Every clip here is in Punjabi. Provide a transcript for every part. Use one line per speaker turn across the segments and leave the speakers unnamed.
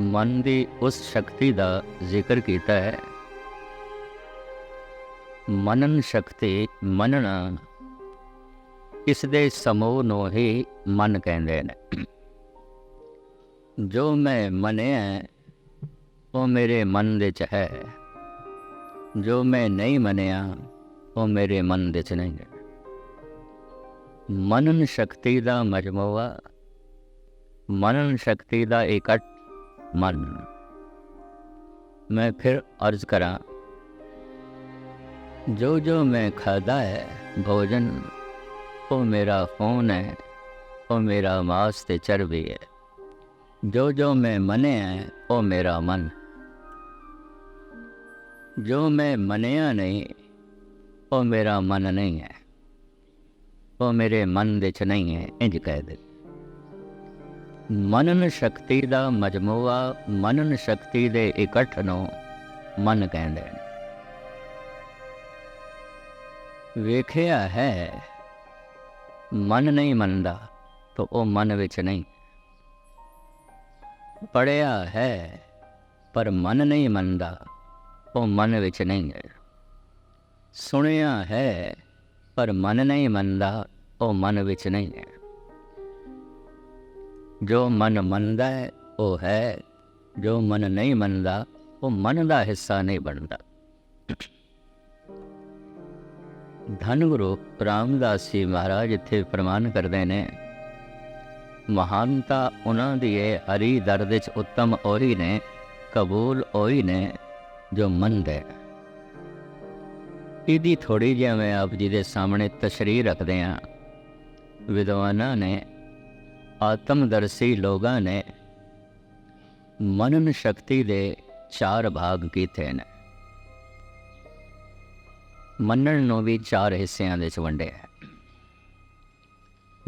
ਮਨ ਦੀ ਉਸ ਸ਼ਕਤੀ ਦਾ ਜ਼ਿਕਰ ਕੀਤਾ ਹੈ ਮਨਨ ਸ਼ਕਤੀ ਮੰਨਣਾ ਇਸ ਦੇ ਸਮੂਹ ਨੂੰ ਹੀ ਮਨ ਕਹਿੰਦੇ ਨੇ ਜੋ ਮੈਂ ਮੰਨਿਆ ਉਹ ਮੇਰੇ ਮਨ ਦੇ ਚ ਹੈ ਜੋ ਮੈਂ ਨਹੀਂ ਮੰਨਿਆ ਉਹ ਮੇਰੇ ਮਨ ਦੇ ਚ ਨਹੀਂ ਹੈ ਮਨਨ ਸ਼ਕਤੀ ਦਾ ਮਜਮੂਆ ਮਨਨ ਸ਼ਕਤੀ ਦਾ ਇਕੱਠ ਮਨ। ਮੈਂ ਫਿਰ ਅਰਜ਼ ਕਰਾਂ, ਜੋ ਜੋ ਮੈਂ ਖਾਦਾ ਹੈ ਭੋਜਨ, ਉਹ ਮੇਰਾ ਫੋਨ ਹੈ, ਉਹ ਮੇਰਾ ਮਾਸ ਤੇ ਚਰਬੀ ਹੈ। ਜੋ ਜੋ ਮੈਂ ਮੰਨਿਆ ਹੈ, ਉਹ ਮੇਰਾ ਮਨ। ਜੋ ਮੈਂ ਮੰਨਿਆ ਨਹੀਂ, ਉਹ ਮੇਰਾ ਮਨ ਨਹੀਂ ਹੈ। ਉਹ ਮੇਰੇ ਮਨ ਦੇ ਚ ਨਹੀਂ ਹੈ, ਇੰਜ ਕਹਿ ਦੇ। ਮਨਨ ਸ਼ਕਤੀ ਦਾ ਮਜਮੂਆ, ਮਨਨ ਸ਼ਕਤੀ ਦੇ ਇਕੱਠ ਨੂੰ ਮਨ ਕਹਿੰਦੇ ਨੇ। ਵੇਖਿਆ ਹੈ, ਮਨ ਨਹੀਂ ਮੰਨਦਾ ਤਾਂ ਉਹ ਮਨ ਵਿੱਚ ਨਹੀਂ। ਪੜਿਆ ਹੈ, ਪਰ ਮਨ ਨਹੀਂ ਮੰਨਦਾ, ਉਹ ਮਨ ਵਿੱਚ ਨਹੀਂ ਹੈ। ਸੁਣਿਆ ਹੈ, ਪਰ ਮਨ ਨਹੀਂ ਮੰਨਦਾ, ਉਹ ਮਨ ਵਿੱਚ ਨਹੀਂ ਹੈ। ਜੋ ਮਨ ਮੰਨਦਾ ਹੈ, ਉਹ ਹੈ। ਜੋ ਮਨ ਨਹੀਂ ਮੰਨਦਾ, ਉਹ ਮਨ ਦਾ ਹਿੱਸਾ ਨਹੀਂ ਬਣਦਾ। ਧੰਨ ਗੁਰੂ ਰਾਮਦਾਸ ਜੀ ਮਹਾਰਾਜ ਇੱਥੇ ਪ੍ਰਮਾਨ ਕਰਦੇ ਨੇ। ਮਹਾਨਤਾ ਉਹਨਾਂ ਦੀ ਹੈ ਹਰੀ ਦਰਦ ਵਿੱਚ ਉੱਤਮ ਔਰੀ ਨੇ, ਕਬੂਲ ਹੋਈ ਨੇ, ਜੋ ਮੰਨਦੇ ਇਹਦੀ ਥੋੜੀ ਜਿਹੀ ਮੈਂ ਆਪ ਜੀ ਦੇ ਸਾਹਮਣੇ ਤਸ਼ਰੀਹ ਰੱਖਦੇ ਹਾਂ। ਵਿਦਵਾਨਾਂ ਨੇ ਆਤਮਦਰਸ਼ੀ ਲੋਕਾਂ ਨੇ ਮਨਨ ਸ਼ਕਤੀ ਦੇ ਚਾਰ ਭਾਗ ਕੀਤੇ ਨੇ। ਮੰਨਣ ਨੂੰ ਵੀ ਚਾਰ ਹਿੱਸਿਆਂ ਦੇ ਵਿੱਚ ਵੰਡਿਆ ਹੈ।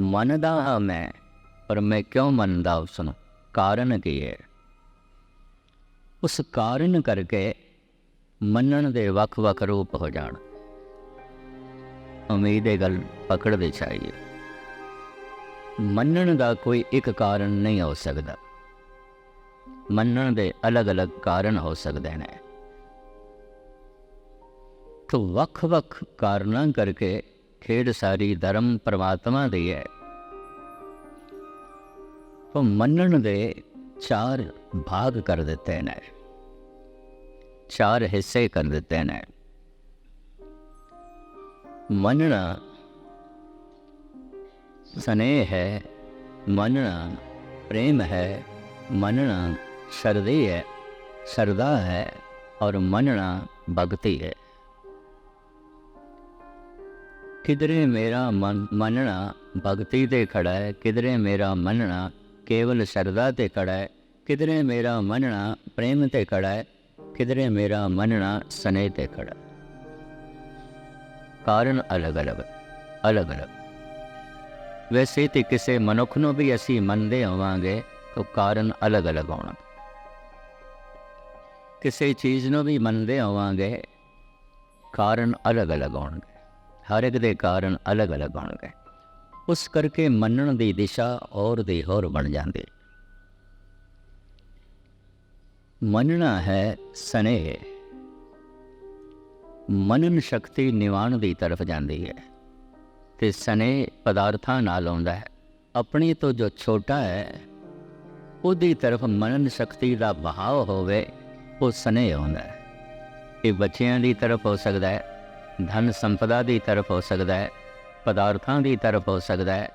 ਮੰਨਦਾ ਹਾਂ ਮੈਂ, ਪਰ ਮੈਂ ਕਿਉਂ ਮੰਨਦਾ ਉਸ ਨੂੰ ਕਾਰਨ ਕੀ ਹੈ? ਉਸ ਕਾਰਨ ਕਰਕੇ ਮੰਨਣ ਦੇ ਵੱਖ-ਵੱਖ ਰੂਪ ਹੋ ਜਾਣ। ਉਮੀਦ ਇਹ ਗੱਲ ਪਕੜਦੇ ਚਾਹੀਏ। ਮੰਨਣ ਦਾ ਕੋਈ ਇੱਕ ਕਾਰਨ ਨਹੀਂ ਹੋ ਸਕਦਾ। ਮੰਨਣ ਦੇ ਅਲੱਗ-ਅਲੱਗ ਕਾਰਨ ਹੋ ਸਕਦੇ ਨੇ। ਤੋ ਵੱਖ-ਵੱਖ ਕਾਰਨਾਂ ਕਰਕੇ ਖੇਡ ਸਾਰੀ ਧਰਮ ਪਰਮਾਤਮਾ ਦੀ ਹੈ। ਤੋ ਮੰਨਣ ਦੇ ਚਾਰ ਭਾਗ ਕਰ ਦਿੱਤੇ ਨੇ। ਚਾਰ ਹਿੱਸੇ ਕਰ ਦਿੱਤੇ ਨੇ। ਮੰਨਣਾ ਸਨੇਹ ਹੈ, ਮੰਨਣਾ, ਪ੍ਰੇਮ ਹੈ, ਮੰਨਣਾ ਸਰਦੇ ਹੈ ਸਰਦਾ ਹੈ ਔਰ ਮੰਨਣਾ ਭਗਤੀ ਹੈ। ਕਿਧਰੇ ਮੇਰਾ ਮੰਨਣਾ ਭਗਤੀ ਤੇ ਖੜਾ ਹੈ, ਕਿਧਰੇ ਮੇਰਾ ਮੰਨਣਾ ਕੇਵਲ ਸਰਦਾ ਤੇ ਖੜਾ ਹੈ, ਕਿਧਰੇ ਮੇਰਾ ਮੰਨਣਾ ਪ੍ਰੇਮ ਤੇ ਖੜਾ ਹੈ, ਕਿਧਰੇ ਮੇਰਾ ਮੰਨਣਾ ਸਨੇਹ ਤੇ ਖੜਾ ਕਾਰਨ ਅਲੱਗ-ਅਲੱਗ ਅਲੱਗ-ਅਲੱਗ। ਵੈਸੇ ਤੇ ਕਿਸੇ ਮਨੁੱਖ ਨੂੰ ਵੀ ਅਸੀਂ ਮੰਨਦੇ ਹੋਵਾਂਗੇ ਤਾਂ ਕਾਰਨ ਅਲੱਗ-ਅਲੱਗ ਹੋਣਾ ਕਿਸੇ ਚੀਜ਼ ਨੂੰ ਵੀ ਮੰਨਦੇ ਹੋਵਾਂਗੇ ਕਾਰਨ ਅਲੱਗ-ਅਲੱਗ ਹੋਣਗੇ ਹਰ ਇੱਕ ਦੇ ਕਾਰਨ ਅਲੱਗ-ਅਲੱਗ ਹੋਣਗੇ ਉਸ ਕਰਕੇ ਮੰਨਣ ਦੀ ਦਿਸ਼ਾ ਔਰ ਦੀ ਹੋਰ ਬਣ ਜਾਂਦੀ ਮੰਨਣਾ ਹੈ ਸਨੇਹ ਮਨਨ ਸ਼ਕਤੀ ਨਿਵਾਣ ਦੀ ਤਰਫ ਜਾਂਦੀ ਹੈ ਤੇ ਸਨੇਹ ਪਦਾਰਥਾਂ ਨਾਲ ਆਉਂਦਾ ਹੈ। ਆਪਣੀ ਤੋਂ ਜੋ ਛੋਟਾ ਹੈ, ਉਹਦੀ ਤਰਫ ਮਨਨ ਸ਼ਕਤੀ ਦਾ ਬਹਾਵ ਹੋਵੇ, ਉਹ ਸਨੇਹ ਆਉਂਦਾ ਹੈ। ਇਹ ਬੱਚਿਆਂ ਦੀ ਤਰਫ ਹੋ ਸਕਦਾ ਹੈ, ਧਨ ਸੰਪਦਾ ਦੀ ਤਰਫ ਹੋ ਸਕਦਾ ਹੈ, ਪਦਾਰਥਾਂ ਦੀ ਤਰਫ ਹੋ ਸਕਦਾ ਹੈ।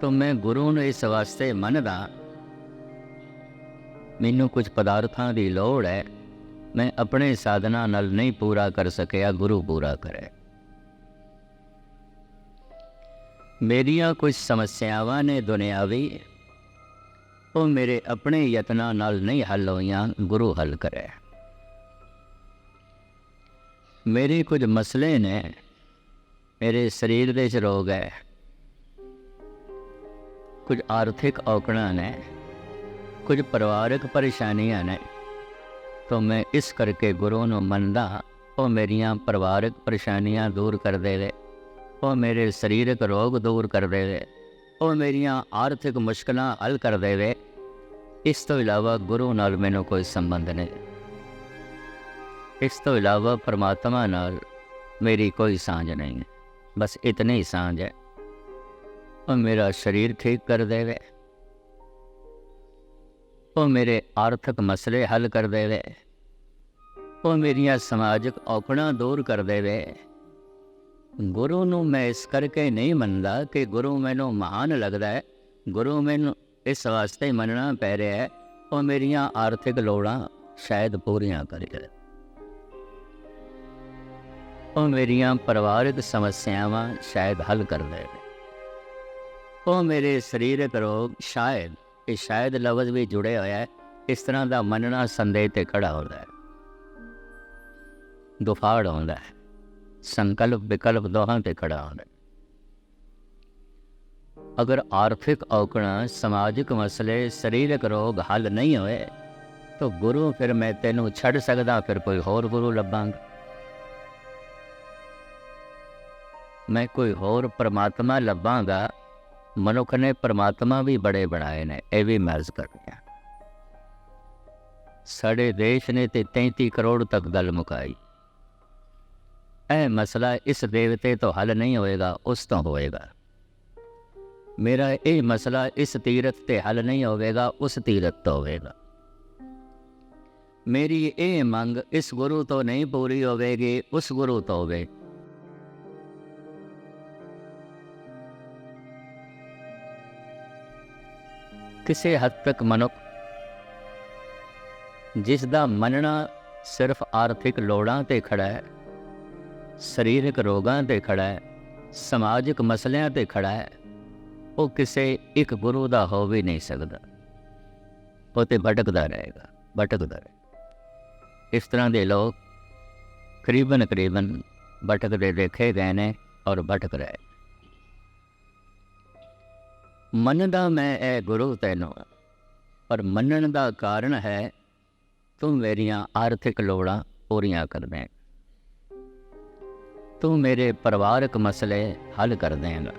ਤਾਂ ਮੈਂ ਗੁਰੂ ਨੂੰ ਇਸ ਵਾਸਤੇ ਮੰਨਦਾ, ਮੈਨੂੰ ਕੁਝ ਪਦਾਰਥਾਂ ਦੀ ਲੋੜ ਹੈ, ਮੈਂ ਆਪਣੇ ਸਾਧਨਾ ਨਾਲ ਨਹੀਂ ਪੂਰਾ ਕਰ ਸਕਿਆ, ਗੁਰੂ ਪੂਰਾ ਕਰੇ। ਮੇਰੀਆਂ ਕੁਝ ਸਮੱਸਿਆਵਾਂ ਨੇ ਦੁਨਿਆਵੀ। ਉਹ ਮੇਰੇ ਆਪਣੇ ਯਤਨਾਂ ਨਾਲ ਨਹੀਂ ਹੱਲ ਹੋਈਆਂ, ਗੁਰੂ ਹੱਲ ਕਰੇ। ਮੇਰੇ ਕੁਝ ਮਸਲੇ ਨੇ, ਮੇਰੇ ਸਰੀਰ ਦੇ ਚ ਰੋਗ ਹੈ। ਕੁਝ ਆਰਥਿਕ ਔਕੜਾਂ ਨੇ, ਕੁਝ ਪਰਿਵਾਰਕ ਪਰੇਸ਼ਾਨੀਆਂ ਨੇ। ਤਾਂ ਮੈਂ ਇਸ ਕਰਕੇ ਗੁਰੂ ਨੂੰ ਮੰਨਦਾ, ਉਹ ਮੇਰੀਆਂ ਪਰਿਵਾਰਕ ਪਰੇਸ਼ਾਨੀਆਂ ਦੂਰ ਕਰ ਦੇਵੇ। ਉਹ ਮੇਰੇ ਸਰੀਰਕ ਰੋਗ ਦੂਰ ਕਰ ਦੇਵੇ। ਉਹ ਮੇਰੀਆਂ ਆਰਥਿਕ ਮੁਸ਼ਕਲਾਂ ਹੱਲ ਕਰ ਦੇਵੇ। ਇਸ ਤੋਂ ਇਲਾਵਾ ਗੁਰੂ ਨਾਲ ਮੈਨੂੰ ਕੋਈ ਸੰਬੰਧ ਨਹੀਂ। ਇਸ ਤੋਂ ਇਲਾਵਾ ਪਰਮਾਤਮਾ ਨਾਲ ਮੇਰੀ ਕੋਈ ਸਾਂਝ ਨਹੀਂ। ਹੈ ਬਸ ਇਤਨੀ ਹੀ ਸਾਂਝ ਹੈ। ਉਹ ਮੇਰਾ ਸਰੀਰ ਠੀਕ ਕਰ ਦੇਵੇ। ਉਹ ਮੇਰੇ ਆਰਥਿਕ ਮਸਲੇ ਹੱਲ ਕਰ ਦੇਵੇ। ਉਹ ਮੇਰੀਆਂ ਸਮਾਜਿਕ ਔਕੜਾਂ ਦੂਰ ਕਰ ਦੇਵੇ। ਗੁਰੂ ਨੂੰ ਮੈਂ ਇਸ ਕਰਕੇ ਨਹੀਂ ਮੰਨਦਾ ਕਿ ਗੁਰੂ ਮੈਨੂੰ ਮਹਾਨ ਲੱਗਦਾ ਹੈ। ਗੁਰੂ ਮੈਨੂੰ ਇਸ ਵਾਸਤੇ ਮੰਨਣਾ ਪੈ ਰਿਹਾ ਹੈ। ਉਹ ਮੇਰੀਆਂ ਆਰਥਿਕ ਲੋੜਾਂ ਸ਼ਾਇਦ ਪੂਰੀਆਂ ਕਰੇ। ਉਹ ਮੇਰੀਆਂ ਪਰਿਵਾਰਕ ਸਮੱਸਿਆਵਾਂ ਸ਼ਾਇਦ ਹੱਲ ਕਰ ਦੇਵੇ। ਉਹ ਮੇਰੇ ਸਰੀਰਕ ਰੋਗ ਸ਼ਾਇਦ, ਇਹ ਸ਼ਾਇਦ ਲਫ਼ਜ਼ ਵੀ ਜੁੜੇ ਹੋਇਆ ਹੈ। ਇਸ ਤਰ੍ਹਾਂ ਦਾ ਮੰਨਣਾ ਸੰਦੇਹ ਤੇ ਖੜਾ ਹੁੰਦਾ ਹੈ। ਦੁਫਾੜ ਹੁੰਦਾ ਹੈ। ਸੰਕਲਪ ਵਿਕਲਪ ਦੋਹਾਂ ਤੇ ਖੜਾ ਹੁੰਦਾ ਹੈ। ਅਗਰ ਆਰਥਿਕ ਔਕੜਾਂ, ਸਮਾਜਿਕ ਮਸਲੇ, ਸਰੀਰਕ ਰੋਗ ਹੱਲ ਨਹੀਂ ਹੋਏ, ਤਾਂ ਗੁਰੂ ਫਿਰ ਮੈਂ ਤੈਨੂੰ ਛੱਡ ਸਕਦਾ, ਫਿਰ ਕੋਈ ਹੋਰ ਗੁਰੂ ਲੱਭਾਂਗਾ। ਮੈਂ ਕੋਈ ਹੋਰ ਪਰਮਾਤਮਾ ਲੱਭਾਂਗਾ, ਮਨੁੱਖ ਨੇ ਪਰਮਾਤਮਾ ਵੀ ਬੜੇ ਬਣਾਏ ਨੇ, ਇਹ ਵੀ ਮਰਜ਼ ਕਰ ਰਿਹਾ ਸਾਡੇ ਦੇਸ਼ ਨੇ ਤੇ 33 ਕਰੋੜ ਤੱਕ ਗੱਲ ਮੁਕਾਈ। ਇਹ ਮਸਲਾ ਇਸ ਦੇਵਤੇ ਤੋਂ ਹੱਲ ਨਹੀਂ ਹੋਏਗਾ, ਉਸ ਤੋਂ ਹੋਏਗਾ। ਮੇਰਾ ਇਹ ਮਸਲਾ ਇਸ ਤੀਰਥ ਤੇ ਹੱਲ ਨਹੀਂ ਹੋਵੇਗਾ, ਉਸ ਤੀਰਥ ਤੋਂ ਹੋਵੇਗਾ। ਮੇਰੀ ਇਹ ਮੰਗ ਇਸ ਗੁਰੂ ਤੋਂ ਨਹੀਂ ਪੂਰੀ ਹੋਵੇਗੀ, ਉਸ ਗੁਰੂ ਤੋਂ ਹੋਵੇ। ਕਿਸੇ ਹੱਦ ਤੱਕ ਮਨੁੱਖ, ਜਿਸ ਦਾ ਮੰਨਣਾ ਸਿਰਫ ਆਰਥਿਕ ਲੋੜਾਂ ਤੇ ਖੜਾ ਹੈ ਸਰੀਰਕ ਰੋਗਾਂ ਤੇ ਖੜਾ ਹੈ, ਸਮਾਜਿਕ ਮਸਲਿਆਂ ਤੇ ਖੜਾ ਹੈ, ਉਹ ਕਿਸੇ ਇੱਕ ਗੁਰੂ ਦਾ ਹੋ ਵੀ ਨਹੀਂ ਸਕਦਾ। ਉਹ ਤੇ ਭਟਕਦਾ ਰਹੇਗਾ, ਭਟਕਦਾ ਰਹੇ। ਇਸ ਤਰ੍ਹਾਂ ਦੇ ਲੋਕ ਕਰੀਬਨ ਕਰੀਬਨ ਭਟਕਦੇ ਦੇਖੇ ਗਏ ਨੇ ਔਰ ਭਟਕ ਰਹੇ ਮੰਨਦਾ ਮੈਂ ਇਹ ਗੁਰੂ ਤੈਨੂੰ, ਪਰ ਮੰਨਣ ਦਾ ਕਾਰਨ ਹੈ, ਤੂੰ ਮੇਰੀਆਂ ਆਰਥਿਕ ਲੋੜਾਂ ਪੂਰੀਆਂ ਕਰ ਦੇ ਤੂੰ ਮੇਰੇ ਪਰਿਵਾਰਕ ਮਸਲੇ ਹੱਲ ਕਰ ਦੇਂਗਾ।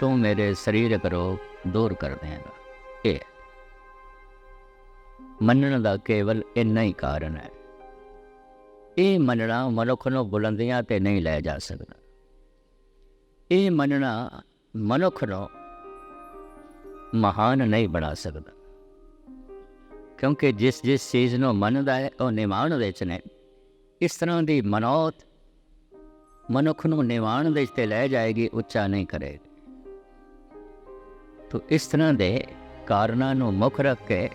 ਤੂੰ ਮੇਰੇ ਸਰੀਰਕ ਰੋਗ ਦੂਰ ਕਰ ਦੇਂਗਾ। ਇਹ ਮੰਨਣ ਦਾ ਕੇਵਲ ਇੰਨਾ ਹੀ ਕਾਰਨ ਹੈ। ਇਹ ਮੰਨਣਾ ਮਨੁੱਖ ਨੂੰ ਬੁਲੰਦੀਆਂ ਤੇ ਨਹੀਂ ਲੈ ਜਾ ਸਕਦਾ। ਇਹ ਮੰਨਣਾ ਮਨੁੱਖ ਨੂੰ ਮਹਾਨ ਨਹੀਂ ਬਣਾ ਸਕਦਾ। ਕਿਉਂਕਿ ਜਿਸ ਜਿਸ ਚੀਜ਼ ਨੂੰ ਮੰਨਦਾ ਹੈ, ਉਹ ਨਿਮਾਣ ਵਿੱਚ ਨੇ। ਇਸ ਤਰ੍ਹਾਂ ਦੀ ਮਨੋਤ ਮਨੁੱਖ ਨੂੰ ਨਿਵਾਣ ਦੇ ਤੇ ਲੈ ਜਾਏਗੀ, ਉੱਚਾ ਨਹੀਂ ਕਰੇਗੀ ਤੋ ਇਸ ਤਰ੍ਹਾਂ ਦੇ ਕਾਰਨਾਂ ਨੂੰ ਮੁੱਖ ਰੱਖ ਕੇ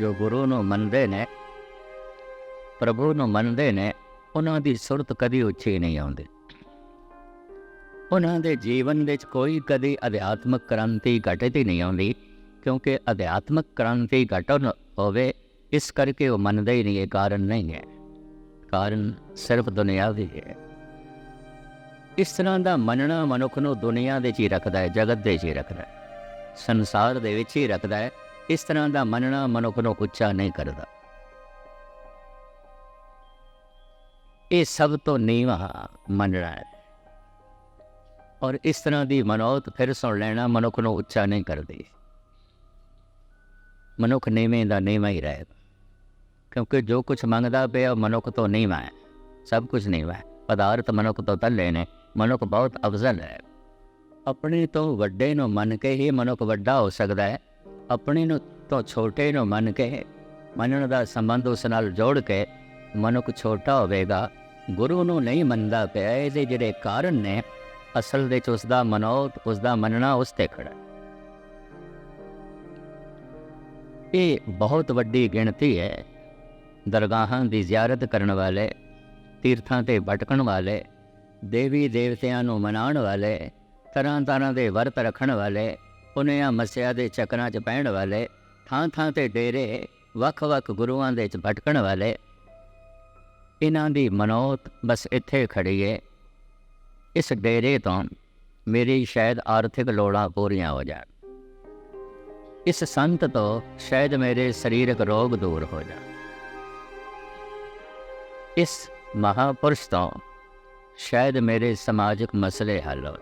ਜੋ ਗੁਰੂ ਨੂੰ ਮੰਨਦੇ ਨੇ, ਪ੍ਰਭੂ ਨੂੰ ਮੰਨਦੇ ਨੇ, ਉਹਨਾਂ ਦੀ ਸੁਰਤ ਕਦੀ ਉੱਚੀ ਨਹੀਂ ਆਉਂਦੀ। ਉਹਨਾਂ ਦੇ ਜੀਵਨ ਵਿੱਚ ਕੋਈ ਕਦੀ ਅਧਿਆਤਮਕ ਕ੍ਰਾਂਤੀ ਘਟੇ ਤੇ ਨਹੀਂ ਆਉਂਦੀ, ਕਿਉਂਕਿ ਅਧਿਆਤਮਕ ਕ੍ਰਾਂਤੀ ਘਟਨ ਹੋਵੇ, ਇਸ ਕਰਕੇ ਉਹ ਮੰਨਦੇ ਹੀ ਨਹੀਂ, ਇਹ ਕਾਰਨ ਨਹੀਂ ਹੈ। ਕਾਰਨ ਸਿਰਫ ਦੁਨਿਆਵੀ ਹੈ। ਇਸ ਤਰ੍ਹਾਂ ਦਾ ਮੰਨਣਾ ਮਨੁੱਖ ਨੂੰ ਦੁਨੀਆ ਦੇ 'ਚ ਹੀ ਰੱਖਦਾ ਹੈ, ਜਗਤ ਦੇ 'ਚ ਹੀ ਰੱਖਦਾ ਹੈ। ਸੰਸਾਰ ਦੇ ਵਿੱਚ ਹੀ ਰੱਖਦਾ ਹੈ। ਇਸ ਤਰ੍ਹਾਂ ਦਾ ਮੰਨਣਾ ਮਨੁੱਖ ਨੂੰ ਉੱਚਾ ਨਹੀਂ ਕਰਦਾ। ਇਹ ਸਭ ਤੋਂ ਨੀਵਾਂ ਮੰਨਣਾ ਹੈ। ਔਰ ਇਸ ਤਰ੍ਹਾਂ ਦੀ ਮਨੋਤ ਫਿਰ ਸੁਣ ਲੈਣਾ ਮਨੁੱਖ ਨੂੰ ਉੱਚਾ ਨਹੀਂ ਕਰਦੀ। ਮਨੁੱਖ ਨੀਵੇਂ ਦਾ ਨੀਵਾਂ ਹੀ ਰਹੇਗਾ ਕਿਉਂਕਿ ਜੋ ਕੁਝ ਮੰਗਦਾ ਪਿਆ ਉਹ ਮਨੁੱਖ ਤੋਂ ਨੀਵਾਂ ਹੈ। ਸਭ ਕੁਝ ਨੀਵਾਂ ਹੈ। ਪਦਾਰਥ ਮਨੁੱਖ ਤੋਂ ਤੱਲੇ ਨੇ। ਮਨੁੱਖ ਬਹੁਤ ਅਫਜ਼ਲ ਹੈ। ਆਪਣੇ ਤੋਂ ਵੱਡੇ ਨੂੰ ਮੰਨ ਕੇ ਹੀ ਮਨੁੱਖ ਵੱਡਾ ਹੋ ਸਕਦਾ ਹੈ। ਆਪਣੇ ਨੂੰ ਤੋਂ ਛੋਟੇ ਨੂੰ ਮੰਨ ਕੇ ਮੰਨਣ ਦਾ ਸੰਬੰਧ ਉਸ ਨਾਲ ਜੋੜ ਕੇ ਮਨੁੱਖ ਛੋਟਾ ਹੋਵੇਗਾ। ਗੁਰੂ ਨੂੰ ਨਹੀਂ ਮੰਨਦਾ ਪਿਆ, ਇਹਦੇ ਜਿਹੜੇ ਕਾਰਨ ਨੇ, ਅਸਲ ਵਿੱਚ ਉਸ ਦਾ ਮਨੋਤ ਉਸ ਦਾ ਮੰਨਣਾ ਉਸ ਤੇ ਖੜਾ ਇਹ ਬਹੁਤ ਵੱਡੀ ਗਿਣਤੀ ਹੈ। ਦਰਗਾਹਾਂ ਦੀ ਜ਼ਿਆਰਤ ਕਰਨ ਵਾਲੇ, ਤੀਰਥਾਂ ਤੇ ਭਟਕਣ ਵਾਲੇ ਦੇਵੀ ਦੇਵਤਿਆਂ ਨੂੰ ਮਨਾਉਣ ਵਾਲੇ ਤਰ੍ਹਾਂ ਤਰ੍ਹਾਂ ਦੇ ਵਰਤ ਰੱਖਣ ਵਾਲੇ, ਪੁਨਿਆ ਮਸਿਆ ਦੇ ਚੱਕਰਾਂ 'ਚ ਪੈਣ ਵਾਲੇ ਥਾਂ ਥਾਂ ਤੇ ਡੇਰੇ, ਵੱਖ-ਵੱਖ ਗੁਰੂਆਂ ਦੇ 'ਚ ਭਟਕਣ ਵਾਲੇ। ਇਹਨਾਂ ਦੀ ਮਨੋਤ ਬਸ ਇੱਥੇ ਖੜੀ ਹੈ ਇਸ ਡੇਰੇ ਤੋਂ ਮੇਰੀ ਸ਼ਾਇਦ ਆਰਥਿਕ ਲੋੜਾਂ ਪੂਰੀਆਂ ਹੋ ਜਾਣ। ਇਸ ਸੰਤ ਤੋਂ ਸ਼ਾਇਦ ਮੇਰੇ ਸਰੀਰਕ ਰੋਗ ਦੂਰ ਹੋ ਜਾਣ। ਇਸ ਮਹਾਪੁਰਸ਼ ਤੋਂ ਸ਼ਾਇਦ ਮੇਰੇ ਸਮਾਜਿਕ ਮਸਲੇ ਹੱਲ ਹੋ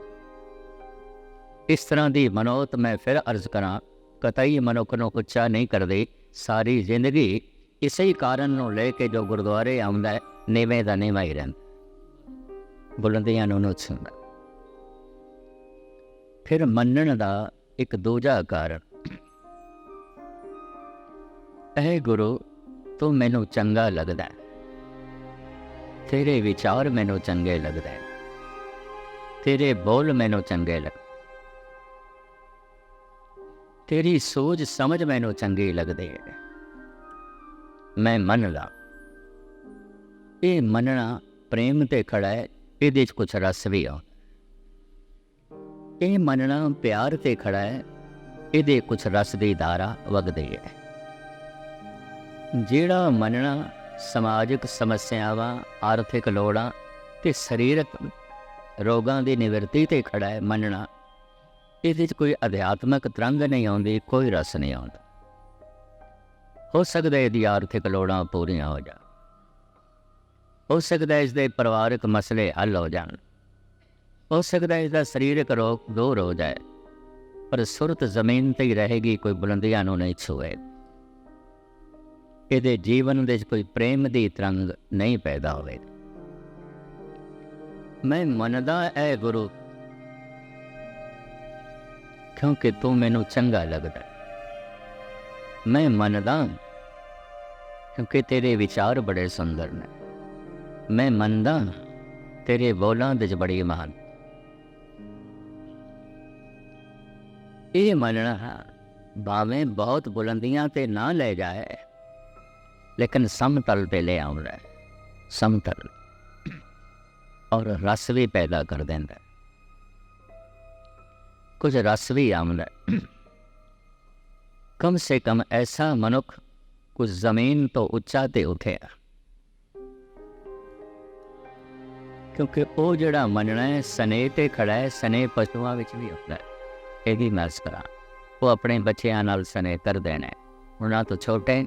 ਇਸ ਤਰ੍ਹਾਂ ਦੀ ਮਨੋਤ ਮੈਂ ਫਿਰ ਅਰਜ਼ ਕਰਾਂ, ਕਤਈ ਮਨੁੱਖ ਨੂੰ ਉੱਚਾ ਨਹੀਂ ਕਰਦੇ, ਸਾਰੀ ਜ਼ਿੰਦਗੀ ਇਸੇ ਹੀ ਕਾਰਨ ਨੂੰ ਲੈ ਕੇ ਜੋ ਗੁਰਦੁਆਰੇ ਆਉਂਦਾ ਹੈ, ਨੀਵੇਂ ਦਾ ਨੀਵਾਂ ਹੀ ਰਹਿੰਦਾ। ਬੁਲੰਦੀਆਂ ਨੂੰ ਨਹੀਂ ਫਿਰ ਮੰਨਣ ਦਾ ਇੱਕ ਦੂਜਾ ਕਾਰਨ। ਇਹ ਗੁਰੂ, ਤੂੰ ਮੈਨੂੰ ਚੰਗਾ ਲੱਗਦਾ ਤੇਰੇ ਵਿਚਾਰ ਮੈਨੂੰ ਚੰਗੇ ਲੱਗਦੇ। ਤੇਰੇ ਬੋਲ ਮੈਨੂੰ ਚੰਗੇ ਲੱਗ ਤੇਰੀ ਸੋਚ ਸਮਝ ਮੈਨੂੰ ਚੰਗੀ ਲੱਗਦੀ ਹੈ। ਮੈਂ ਮੰਨ ਲਾ ਇਹ ਮੰਨਣਾ ਪ੍ਰੇਮ ਤੇ ਖੜਾ ਹੈ, ਇਹਦੇ 'ਚ ਕੁਛ ਰਸ ਵੀ ਆ। ਇਹ ਮੰਨਣਾ ਪਿਆਰ ਤੇ ਖੜਾ ਹੈ, ਇਹਦੇ ਕੁਛ ਰਸ ਦੀ ਧਾਰਾ ਵਗਦੀ ਹੈ। ਜਿਹੜਾ ਮੰਨਣਾ ਸਮਾਜਿਕ ਸਮੱਸਿਆਵਾਂ, ਆਰਥਿਕ ਲੋੜਾਂ ਤੇ ਸਰੀਰਕ ਰੋਗਾਂ ਦੀ ਨਿਵਰਤੀ ਤੇ ਖੜਾ ਹੈ ਮੰਨਣਾ। ਇਹਦੇ 'ਚ ਕੋਈ ਅਧਿਆਤਮਕ ਤਰੰਗ ਨਹੀਂ ਆਉਂਦੀ, ਕੋਈ ਰਸ ਨਹੀਂ ਆਉਂਦਾ। ਹੋ ਸਕਦਾ ਇਹਦੀ ਆਰਥਿਕ ਲੋੜਾਂ ਪੂਰੀਆਂ ਹੋ ਜਾਣ। ਹੋ ਸਕਦਾ ਹੈ ਇਸ ਦੇ ਪਰਿਵਾਰਕ ਮਸਲੇ ਹੱਲ ਹੋ ਜਾਣ। ਹੋ ਸਕਦਾ ਹੈ ਇਸ ਦਾ ਸਰੀਰਕ ਰੋਗ ਦੂਰ ਹੋ ਜਾਏ, ਪਰ ਸੁਰਤ ਜ਼ਮੀਨ ਤੇ ਹੀ ਰਹੇਗੀ, ਕੋਈ ਬੁਲੰਦੀਆਂ ਨੂੰ ਨਹੀਂ ਛੂਏ ਇਹਦੇ ਜੀਵਨ ਵਿੱਚ ਕੋਈ ਪ੍ਰੇਮ ਦੀ ਤਰੰਗ ਨਹੀਂ ਪੈਦਾ ਹੋਵੇ। ਮੈਂ ਮੰਨਦਾ ਐ ਗੁਰੂ, ਕਿਉਂਕਿ ਤੂੰ ਮੈਨੂੰ ਚੰਗਾ ਲੱਗਦਾ। ਮੈਂ ਮੰਨਦਾ, ਕਿਉਂਕਿ ਤੇਰੇ ਵਿਚਾਰ ਬੜੇ ਸੁੰਦਰ ਨੇ। ਮੈਂ ਮੰਨਦਾ, ਤੇਰੇ ਬੋਲਾਂ ਵਿੱਚ ਬੜੀ ਮਹਾਨ ਇਹ ਮੰਨਣਾ ਭਾਵੇਂ ਬਹੁਤ ਬੁਲੰਦੀਆਂ ਤੇ ਨਾ ਲੈ ਜਾਏ। ਲੇਕਿਨ ਸਮਤਲ ਤੇ ਲੈ ਆਉਂਦਾ ਹੈ ਸਮਤਲ ਔਰ ਰਸ ਵੀ ਪੈਦਾ ਕਰ ਦਿੰਦਾ ਕੁਝ ਰਸ ਵੀ ਆਉਂਦਾ ਕਮ ਸੇ ਕਮ ਐਸਾ ਮਨੁੱਖ ਕੁਝ ਜ਼ਮੀਨ ਤੋਂ ਉੱਚਾ ਤੇ ਉਠਿਆ ਕਿਉਂਕਿ ਉਹ ਜਿਹੜਾ ਮੰਨਣਾ ਹੈ ਸਨੇ ਤੇ ਖੜਾ ਹੈ ਸਨੇ ਪਸ਼ੂਆਂ ਵਿੱਚ ਵੀ ਹੁੰਦਾ ਹੈ ਇਹਦੀ ਮਰਜ਼ ਕਰਾਂ ਉਹ ਆਪਣੇ ਬੱਚਿਆਂ ਨਾਲ ਸਨੇ ਕਰ ਦੇਣਾ ਉਹਨਾਂ ਤੋਂ ਛੋਟੇ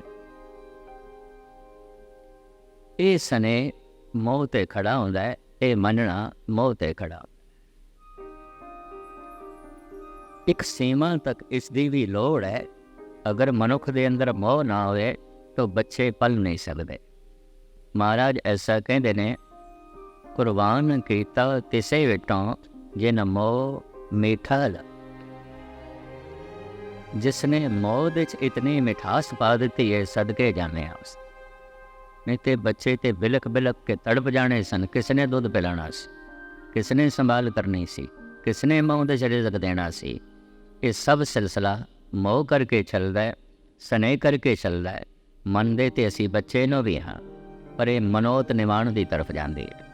ਇਹ ਸਨੇ ਮੋਹ ਤੇ ਖੜਾ ਹੁੰਦਾ ਹੈ, ਇਹ ਮੰਨਣਾ ਮੋਹ ਤੇ ਖੜਾ। ਇੱਕ ਸੀਮਾ ਤੱਕ ਇਸ ਦੀ ਵੀ ਲੋੜ ਹੈ, ਅਗਰ ਮਨੁੱਖ ਦੇ ਅੰਦਰ ਮੋਹ ਨਾ ਹੋਵੇ ਤਾਂ ਬੱਚੇ ਪਲ ਨਹੀਂ ਸਕਦੇ। ਮਹਾਰਾਜ ਐਸਾ ਕਹਿੰਦੇ ਨੇ, ਕੁਰਬਾਨ ਕੀਤਾ ਤਿਸੇ ਵਿਟੋਂ ਜਿਨ ਮੋਹ ਮਿਠਾ ਲ ਜਿਸਨੇ ਮੋਹ ਦੇ ਇਤਨੀ ਮਿਠਾਸ ਪਾ ਦਿੱਤੀ ਹੈ, ਸਦਕੇ ਜਾਣੇ ਆ ਉਸ ਨਹੀਂ ਤੇ ਬੱਚੇ ਤੇ ਬਿਲਕ ਬਿਲਕ ਕੇ ਤੜਪ ਜਾਣੇ ਸਨ। ਕਿਸਨੇ ਦੁੱਧ ਪਿਲਾਣਾ ਸੀ? ਕਿਸਨੇ ਸੰਭਾਲ ਕਰਨੀ ਸੀ? ਕਿਸਨੇ ਮੂੰਹ ਦੇ ਚੜੇ ਤੱਕ ਦੇਣਾ ਸੀ? ਇਹ ਸਭ ਸਿਲਸਿਲਾ ਮੋਹ ਕਰਕੇ ਚੱਲਦਾ ਹੈ, ਸਨੇਹ ਕਰਕੇ ਚੱਲਦਾ ਹੈ। ਮੰਨਦੇ ਤੇ ਅਸੀਂ ਬੱਚੇ ਨੂੰ ਵੀ ਹਾਂ, ਪਰ ਇਹ ਮਨੋਤ ਨਿਵਾਣ ਦੀ ਤਰਫ ਜਾਂਦੀ ਹੈ।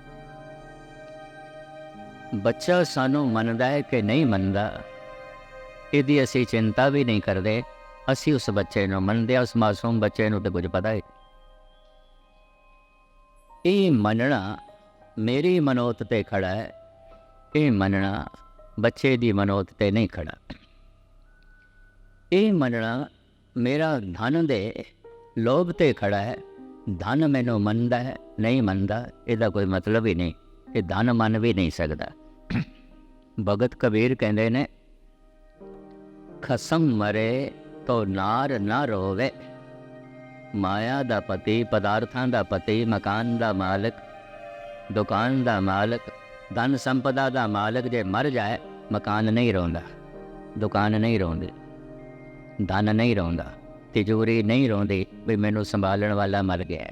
ਬੱਚਾ ਸਾਨੂੰ ਮੰਨਦਾ ਹੈ ਕਿ ਨਹੀਂ ਮੰਨਦਾ? ਇਹਦੀ ਅਸੀਂ ਚਿੰਤਾ ਵੀ ਨਹੀਂ ਕਰਦੇ। ਅਸੀਂ ਉਸ ਬੱਚੇ ਨੂੰ ਮੰਨਦੇ ਹਾਂ, ਉਸ ਮਾਸੂਮ ਬੱਚੇ ਨੂੰ ਤੇ ਕੁਝ ਪਤਾ ਹੈ। ਇਹ ਮੰਨਣਾ ਮੇਰੀ ਮਨੋਤ ਤੇ ਖੜਾ ਹੈ ਇਹ ਮੰਨਣਾ ਬੱਚੇ ਦੀ ਮਨੋਤ ਤੇ ਨਹੀਂ ਖੜਾ ਇਹ ਮੰਨਣਾ ਮੇਰਾ ਧਨ ਦੇ ਲੋਭ ਤੇ ਖੜਾ ਹੈ ਧਨ ਮੈਨੂੰ ਮੰਨਦਾ ਹੈ ਨਹੀਂ ਮੰਨਦਾ ਇਹਦਾ ਕੋਈ ਮਤਲਬ ਹੀ ਨਹੀਂ ਇਹ ਧਨ ਮੰਨ ਵੀ ਨਹੀਂ ਸਕਦਾ ਭਗਤ ਕਬੀਰ ਕਹਿੰਦੇ ਨੇ ਖਸਮ ਮਰੇ ਤੋ ਨਾਰ ਨਾ ਰੋਵੇ ਮਾਇਆ ਦਾ ਪਤੀ, ਪਦਾਰਥਾਂ ਦਾ ਪਤੀ, ਮਕਾਨ ਦਾ ਮਾਲਕ, ਦੁਕਾਨ ਦਾ ਮਾਲਕ, ਧਨ ਸੰਪਦਾ ਦਾ ਮਾਲਕ ਜੇ ਮਰ ਜਾਏ, ਮਕਾਨ ਨਹੀਂ ਰੋਂਦਾ। ਦੁਕਾਨ ਨਹੀਂ ਰੋਂਦੀ। ਧਨ ਨਹੀਂ ਰੋਂਦਾ। ਤਿਜੋਰੀ ਨਹੀਂ ਰੋਂਦੀ ਵੀ ਮੈਨੂੰ ਸੰਭਾਲਣ ਵਾਲਾ ਮਰ ਗਿਆ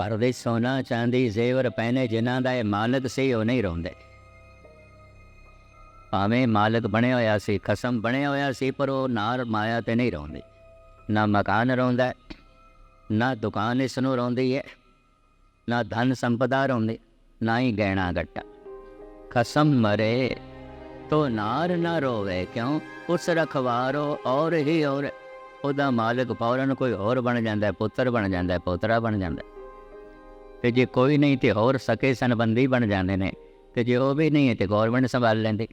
ਘਰ ਦੇ ਸੋਨਾ ਚਾਂਦੀ, ਜ਼ੇਵਰ ਪਹਿਨੇ ਜਿਨ੍ਹਾਂ ਦਾ ਇਹ ਮਾਲਕ ਸੀ, ਉਹ ਨਹੀਂ ਰੋਂਦੇ। ਭਾਵੇਂ ਮਾਲਕ ਬਣਿਆ ਹੋਇਆ ਸੀ, ਖਸਮ ਬਣਿਆ ਹੋਇਆ ਸੀ, ਪਰ ਉਹ ਨਾਰ ਮਾਇਆ ਤੇ ਨਹੀਂ ਰੋਂਦੀ। ਨਾ ਮਕਾਨ ਰੋਂਦਾ ਨਾ ਦੁਕਾਨ ਇਸ ਨੂੰ ਰੋਂਦੀ ਹੈ, ਨਾ ਧਨ ਸੰਪਦਾ ਰੋਂਦੀ, ਨਾ ਹੀ ਗਹਿਣਾ ਗੱਟਾ। ਖਸਮ ਮਰੇ, ਤੋ ਨਾਰ ਨਾ ਰੋਵੇ ਕਿਉਂ? ਉਸ ਰਖਵਾਰੋ ਔਰ ਹੀ ਔਰ, ਉਹਦਾ ਮਾਲਕ ਫੌਰਨ ਕੋਈ ਹੋਰ ਬਣ ਜਾਂਦਾ ਪੁੱਤਰ ਬਣ ਜਾਂਦਾ ਪੋਤਰਾ ਬਣ ਜਾਂਦਾ ਹੈ। ਤੇ ਜੇ ਕੋਈ ਨਹੀਂ ਤੇ ਹੋਰ ਸਕੇ ਸੰਬੰਧੀ ਬਣ ਜਾਂਦੇ ਨੇ, ਤੇ ਜੇ ਉਹ ਵੀ ਨਹੀਂ ਹੈ ਤੇ ਗਵਰਨਮੈਂਟ ਸੰਭਾਲ ਲੈਂਦੀ।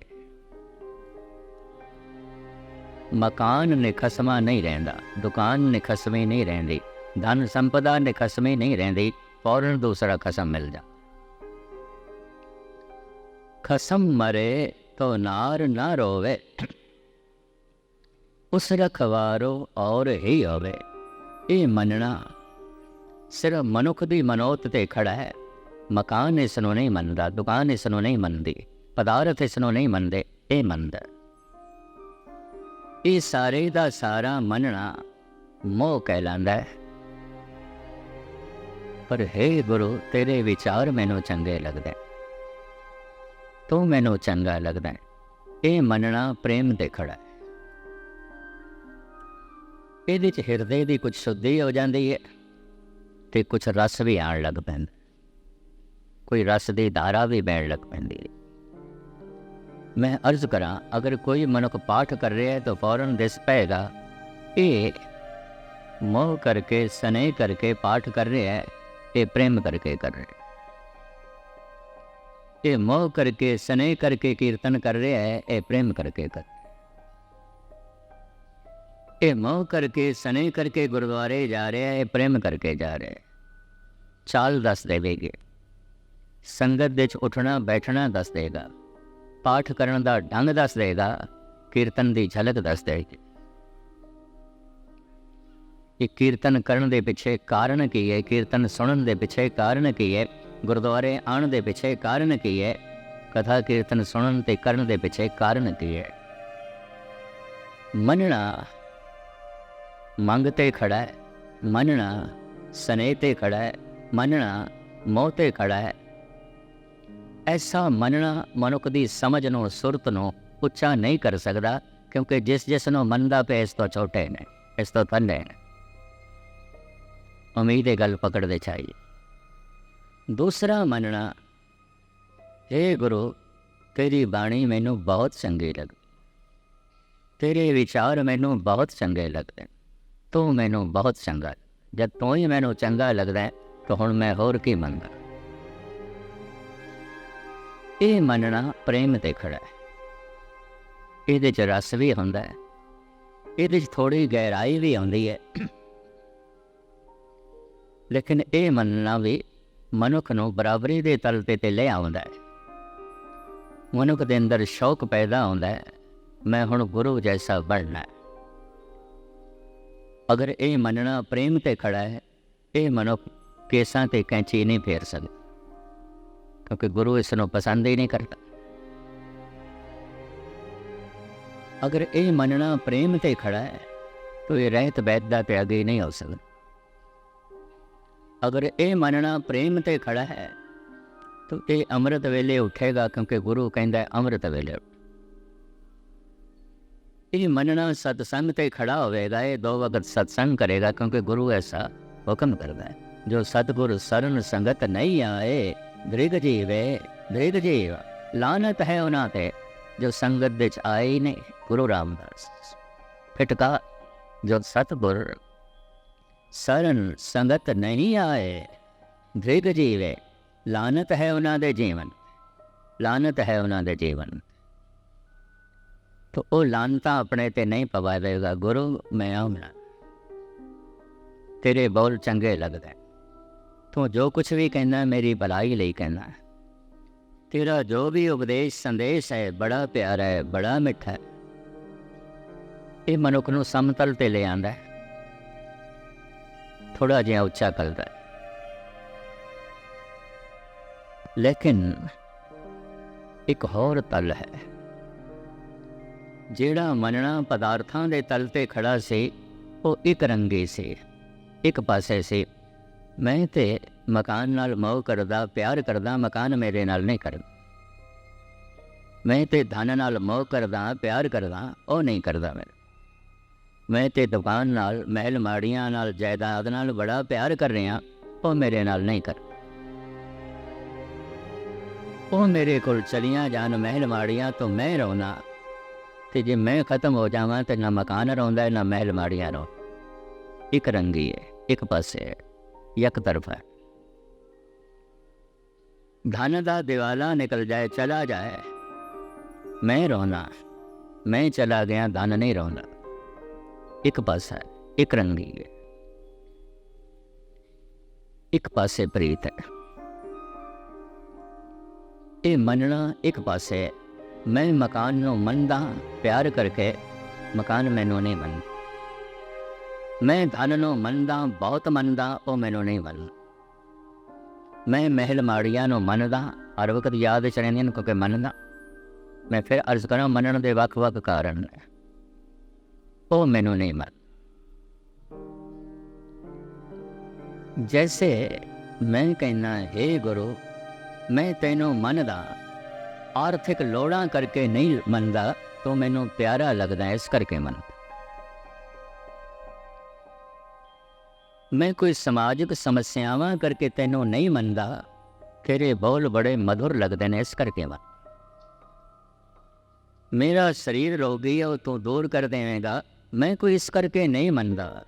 ਮਕਾਨ ਨਿਖਸਮਾ ਨਹੀਂ ਰਹਿੰਦਾ, ਦੁਕਾਨ ਨਿਖਸਮੀ ਨਹੀਂ ਰਹਿੰਦੀ, ਧਨ ਸੰਪਦਾ ਨਿਖਸਮੀ ਨਹੀਂ ਰਹਿੰਦੀ, ਫੌਰਨ ਦੂਸਰਾ ਖਸਮ ਮਿਲ ਜਾ। ਖਸਮ ਮਰੇ ਤੋ ਨਾਰ ਨਾ ਰੋਵੇ, ਉਸ ਰਖਵਾਰੋ ਔਰ ਹੀ ਹੋਵੇ, ਇਹ ਮੰਨਣਾ ਸਿਰਫ ਮਨੁੱਖ ਦੀ ਮਨੋਤ ਤੇ ਖੜਾ ਹੈ। ਮਕਾਨ ਇਸ ਨੂੰ ਨਹੀਂ ਮੰਨਦਾ, ਦੁਕਾਨ ਇਸ ਨੂੰ ਨਹੀਂ ਮੰਨਦੀ, ਪਦਾਰਥ ਇਸ ਨੂੰ ਨਹੀਂ ਮੰਨਦੇ, ਇਹ ਮੰਨਦਾ। ਇਹ ਸਾਰੇ ਦਾ ਸਾਰਾ ਮੰਨਣਾ ਮੋਹ ਕਹਿਲਾਂਦਾ ਹੈ। ਪਰ ਹੈ ਗੁਰੂ, ਤੇਰੇ ਵਿਚਾਰ ਮੈਨੂੰ ਚੰਗੇ ਲੱਗਦੇ ਤੂੰ ਮੈਨੂੰ ਚੰਗਾ ਲੱਗਦਾ ਇਹ ਮੰਨਣਾ ਪ੍ਰੇਮ ਤੇ ਖੜਾ ਹੈ। ਇਹਦੇ ਚ ਹਿਰਦੇ ਦੀ ਕੁਝ ਸ਼ੁੱਧੀ ਹੋ ਜਾਂਦੀ ਹੈ ਤੇ ਕੁਝ ਰਸ ਵੀ ਆਣ ਲੱਗ ਪੈਂਦਾ ਕੋਈ ਰਸ ਦੀ ਧਾਰਾ ਵੀ ਬਹਿਣ ਲੱਗ ਪੈਂਦੀ ਹੈ। ਮੈਂ ਅਰਜ਼ ਕਰਾਂ ਅਗਰ ਕੋਈ ਮਨੁੱਖ ਪਾਠ ਕਰ ਰਿਹਾ ਹੈ ਤਾਂ ਫੌਰਨ ਦਿਸ ਪਏਗਾ ਇਹ ਮੋਹ ਕਰਕੇ ਸਨੇਹ ਕਰਕੇ ਪਾਠ ਕਰ ਰਿਹਾ ਹੈ ਇਹ ਪ੍ਰੇਮ ਕਰਕੇ ਕਰ ਰਿਹਾ ਹੈ ਇਹ ਮੋਹ ਕਰਕੇ ਸਨੇਹ ਕਰਕੇ ਕੀਰਤਨ ਕਰ ਰਿਹਾ ਹੈ ਇਹ ਪ੍ਰੇਮ ਕਰਕੇ ਕਰ ਇਹ ਮੋਹ ਕਰਕੇ ਸਨੇਹ ਕਰਕੇ ਗੁਰਦੁਆਰੇ ਜਾ ਰਿਹਾ ਹੈ ਇਹ ਪ੍ਰੇਮ ਕਰਕੇ ਜਾ ਰਿਹਾ ਹੈ ਚਾਲ ਦੱਸ ਦੇਵੇਗੇ ਸੰਗਤ ਦੇ ਚ ਉੱਠਣਾ ਬੈਠਣਾ ਦੱਸ ਦੇਗਾ ਪਾਠ ਕਰਨ ਦਾ ਢੰਗ ਦੱਸ ਦੇਗਾ, ਕੀਰਤਨ ਦੀ ਝਲਕ ਦੱਸ ਦੇਗੀ। ਇਹ ਕੀਰਤਨ ਕਰਨ ਦੇ ਪਿੱਛੇ ਕਾਰਨ ਕੀ ਹੈ? ਕੀਰਤਨ ਸੁਣਨ ਦੇ ਪਿੱਛੇ ਕਾਰਨ ਕੀ ਹੈ? ਗੁਰਦੁਆਰੇ ਆਉਣ ਦੇ ਪਿੱਛੇ ਕਾਰਨ ਕੀ ਹੈ? ਕਥਾ ਕੀਰਤਨ ਸੁਣਨ ਤੇ ਕਰਨ ਦੇ ਪਿੱਛੇ ਕਾਰਨ ਕੀ ਹੈ? ਮੰਨਣਾ, ਮੰਗ ਤੇ ਖੜਾ ਹੈ। ਮੰਨਣਾ, ਸਨੇਹ ਤੇ ਖੜਾ ਹੈ। ਮੰਨਣਾ, ਮੋਹ ਤੇ ਖੜਾ ਹੈ। ਐਸਾ ਮੰਨਣਾ ਮਨੁੱਖ ਦੀ ਸਮਝ ਨੂੰ ਸੁਰਤ ਨੂੰ ਉੱਚਾ ਨਹੀਂ ਕਰ ਸਕਦਾ ਕਿਉਂਕਿ ਜਿਸ ਜਿਸ ਨੂੰ ਮੰਨਦਾ ਪਿਆ ਇਸ ਤੋਂ ਛੋਟੇ ਨੇ ਇਸ ਤੋਂ ਥੱਲੇ ਨੇ ਉਮੀਦ ਇਹ ਗੱਲ ਪਕੜਦੇ ਚਾਹੀਏ ਦੂਸਰਾ ਮੰਨਣਾ हे ਗੁਰੂ ਤੇਰੀ ਬਾਣੀ ਮੈਨੂੰ ਬਹੁਤ ਚੰਗੀ ਲੱਗਦੀ ਤੇਰੇ ਵਿਚਾਰ ਮੈਨੂੰ ਬਹੁਤ ਚੰਗੇ ਲੱਗਦੇ ਤੂੰ ਮੈਨੂੰ ਬਹੁਤ ਚੰਗਾ ਜਦ ਤੂੰ ਹੀ ਮੈਨੂੰ ਚੰਗਾ ਲੱਗਦਾ ਤਾਂ ਹੁਣ ਮੈਂ ਹੋਰ ਕੀ ਮੰਗਦਾ ਇਹ ਮੰਨਣਾ ਪ੍ਰੇਮ ਤੇ ਖੜਾ ਹੈ। ਇਹਦੇ ਚ ਰਸ ਵੀ ਹੁੰਦਾ ਹੈ। ਇਹਦੇ ਚ ਥੋੜੀ ਗਹਿਰਾਈ ਵੀ ਆਉਂਦੀ ਹੈ। ਲੇਕਿਨ ਇਹ ਮੰਨਣਾ ਵੀ ਮਨੁੱਖ ਨੂੰ ਬਰਾਬਰੀ ਦੇ ਤਲ ਤੇ ਤੇ ਲੈ ਆਉਂਦਾ ਹੈ। ਮਨੁੱਖ ਦੇ ਅੰਦਰ ਸ਼ੌਕ ਪੈਦਾ ਹੁੰਦਾ ਹੈ, ਮੈਂ ਹੁਣ ਗੁਰੂ ਜੈਸਾ ਬਣਨਾ ਹੈ। ਅਗਰ ਇਹ ਮੰਨਣਾ ਪ੍ਰੇਮ ਤੇ ਖੜਾ ਹੈ, ਇਹ ਮਨੁੱਖ ਕੇਸਾਂ ਤੇ ਕੈਂਚੀ ਨਹੀਂ ਫੇਰ ਸਕਦਾ। ਕਿਉਂਕਿ ਗੁਰੂ ਇਸ ਨੂੰ ਪਸੰਦ ਹੀ ਨਹੀਂ ਕਰਦਾ ਅਗਰ ਇਹ ਮੰਨਣਾ ਪ੍ਰੇਮ ਤੇ ਖੜਾ ਹੈ ਤਾਂ ਇਹ ਰਹਿਤ ਬੈਤ ਦਾ ਤੇ ਅੱਗੇ ਨਹੀਂ ਹੋ ਸਕਦਾ ਅਗਰ ਇਹ ਮੰਨਣਾ ਪ੍ਰੇਮ ਤੇ ਖੜਾ ਹੈ ਤਾਂ ਇਹ ਅੰਮ੍ਰਿਤ ਵੇਲੇ ਉੱਠੇਗਾ ਕਿਉਂਕਿ ਗੁਰੂ ਕਹਿੰਦਾ ਅੰਮ੍ਰਿਤ ਵੇਲੇ ਉੱਠ। ਇਹ ਮੰਨਣਾ ਸਤਸੰਗ ਤੇ ਖੜਾ ਹੋਵੇਗਾ ਇਹ ਦੋ ਵਕਤ ਸਤਸੰਗ ਕਰੇਗਾ ਕਿਉਂਕਿ ਗੁਰੂ ਐਸਾ ਹੁਕਮ ਕਰਦਾ ਹੈ ਜੋ ਸਤਗੁਰ ਸਰਨ ਸੰਗਤ ਨਹੀਂ ਆਏ ਦ੍ਰਿਗ ਜੀਵੇ ਦ੍ਰਿਗ ਜੀਵ ਲਾਨਤ ਹੈ ਉਹਨਾਂ ਤੇ, ਜੋ ਸੰਗਤ ਵਿੱਚ ਆਏ ਹੀ ਨਹੀਂ ਗੁਰੂ ਰਾਮਦਾਸ। ਫਟਕਾ, ਜੋ ਸਤਗੁਰ, ਸਰਨ ਸੰਗਤ ਨਹੀਂ ਆਏ ਦ੍ਰਿਗ ਜੀਵੇ ਲਾਨਤ ਹੈ ਉਹਨਾਂ ਦੇ ਜੀਵਨ ਲਾਨਤ ਹੈ ਉਹਨਾਂ ਦੇ ਜੀਵਨ। ਤੋ ਉਹ ਲਾਨਤਾ ਆਪਣੇ ਤੇ ਨਹੀਂ ਪਵਾਵੇਗਾ, ਗੁਰੂ ਮੈਂ ਆਉਣਾ ਤੇਰੇ ਬੋਲ ਚੰਗੇ ਲੱਗਦੇ। ਤੂੰ ਜੋ ਕੁਝ ਵੀ ਕਹਿੰਦਾ, ਮੇਰੀ ਭਲਾਈ ਲਈ ਕਹਿੰਦਾ ਤੇਰਾ ਜੋ ਵੀ ਉਪਦੇਸ਼, ਸੰਦੇਸ਼ ਹੈ, ਬੜਾ ਪਿਆਰਾ ਹੈ, ਬੜਾ ਮਿੱਠਾ ਹੈ। ਇਹ ਮਨੁੱਖ ਨੂੰ ਸਮਤਲ ਤੇ ਲੈ ਆਂਦਾ ਹੈ। ਥੋੜਾ ਜਿਹਾ ਉੱਚਾ ਕਰਦਾ ਹੈ। ਲੇਕਿਨ ਇੱਕ ਹੋਰ ਤਲ ਹੈ। ਜਿਹੜਾ ਮੰਨਣਾ ਪਦਾਰਥਾਂ ਦੇ ਤਲ ਤੇ ਖੜਾ ਸੀ, ਉਹ ਇੱਕ ਰੰਗੀ ਸੀ, ਇੱਕ ਪਾਸੇ ਸੀ। ਮੈਂ ਤੇ ਮਕਾਨ ਨਾਲ ਮੋਹ ਕਰਦਾ, ਪਿਆਰ ਕਰਦਾ, ਮਕਾਨ ਮੇਰੇ ਨਾਲ ਨਹੀਂ ਕਰਦਾ। ਮੈਂ ਤੇ ਧਨ ਨਾਲ ਮੋਹ ਕਰਦਾ, ਪਿਆਰ ਕਰਦਾ, ਉਹ ਨਹੀਂ ਕਰਦਾ ਮੇਰੇ। ਮੈਂ ਤੇ ਦੁਕਾਨ ਨਾਲ, ਮਹਿਲ ਮਾੜੀਆਂ ਨਾਲ, ਜਾਇਦਾਦ ਨਾਲ ਬੜਾ ਪਿਆਰ ਕਰ ਰਿਹਾ, ਉਹ ਮੇਰੇ ਨਾਲ ਨਹੀਂ ਕਰ। ਉਹ ਮੇਰੇ ਕੋਲ ਚਲੀਆਂ ਜਾਣ, ਮਹਿਲ ਮਾੜੀਆਂ ਤੋਂ ਮੈਂ ਰੋਣਾ। ਤੇ ਜੇ ਮੈਂ ਖਤਮ ਹੋ ਜਾਵਾਂ ਤੇ ਨਾ ਮਕਾਨ ਰੋਂਦਾ, ਨਾ ਮਹਿਲ ਮਾੜੀਆਂ ਰੋ ਇੱਕ ਰੰਗੀ ਹੈ, ਇੱਕ ਪਾਸੇ ਹੈ। ਇੱਕ ਤਰਫ ਹੈ। ਧਨ ਦਾ ਦਿਵਾਲਾ ਨਿਕਲ ਜਾਏ, ਚਲਾ ਜਾਏ। ਮੈਂ ਰੋਣਾ ਮੈਂ ਚਲਾ ਗਿਆ, ਧਨ ਨਹੀਂ ਰੋਣਾ ਇੱਕ ਪਾਸਾ, ਇੱਕ ਰੰਗੀ ਹੈ। ਇੱਕ ਪਾਸੇ ਪ੍ਰੀਤ ਹੈ। ਇਹ ਮੰਨਣਾ ਇੱਕ ਪਾਸੇ ਹੈ। ਮੈਂ ਮਕਾਨ ਨੂੰ ਮੰਨਦਾ, ਪਿਆਰ ਕਰਕੇ ਮਕਾਨ ਮੈਨੂੰ ਨਹੀਂ ਮੰਨਦਾ। ਮੈਂ ਧਨ ਨੂੰ ਮੰਨਦਾ ਬਹੁਤ ਮੰਨਦਾ ਉਹ ਮੈਨੂੰ ਨਹੀਂ ਮੰਨਦਾ ਮੈਂ ਮਹਿਲ ਮਾੜੀਆਂ ਨੂੰ ਮੰਨਦਾ ਹਰ ਵਕਤ ਯਾਦ ਚ ਰਹਿੰਦੀਆਂ ਨੂੰ ਕਿਉਂਕਿ ਮੰਨਦਾ ਮੈਂ ਫਿਰ ਅਰਜ਼ ਕਰਾਂ ਮੰਨਣ ਦੇ ਵੱਖ-ਵੱਖ ਕਾਰਨ ਨੇ ਉਹ ਮੈਨੂੰ ਨਹੀਂ ਮੰਨ ਜੈਸੇ ਮੈਂ ਕਹਿਣਾ ਹੈ ਗੁਰੂ ਮੈਂ ਤੈਨੂੰ ਮੰਨਦਾ ਆਰਥਿਕ ਲੋੜਾਂ ਕਰਕੇ ਨਹੀਂ ਮੰਨਦਾ ਤੂੰ ਮੈਨੂੰ ਪਿਆਰਾ ਲੱਗਦਾ ਇਸ ਕਰਕੇ ਮੰਨਦਾ ਮੈਂ ਕੋਈ ਸਮਾਜਿਕ ਸਮੱਸਿਆਵਾਂ ਕਰਕੇ ਤੈਨੂੰ ਨਹੀਂ ਮੰਨਦਾ। ਤੇਰੇ ਬੋਲ ਬੜੇ ਮధుਰ ਲੱਗਦੇ ਨੇ ਇਸ ਕਰਕੇ ਮੰਨ ਮੇਰਾ ਸਰੀਰ ਰੋਗੀ ਹੈ ਉਹ ਤੂੰ ਦੂਰ ਕਰ ਦੇਵੇਂਗਾ। ਮੈਂ ਕੋਈ ਇਸ ਕਰਕੇ ਨਹੀਂ ਮੰਨਦਾ।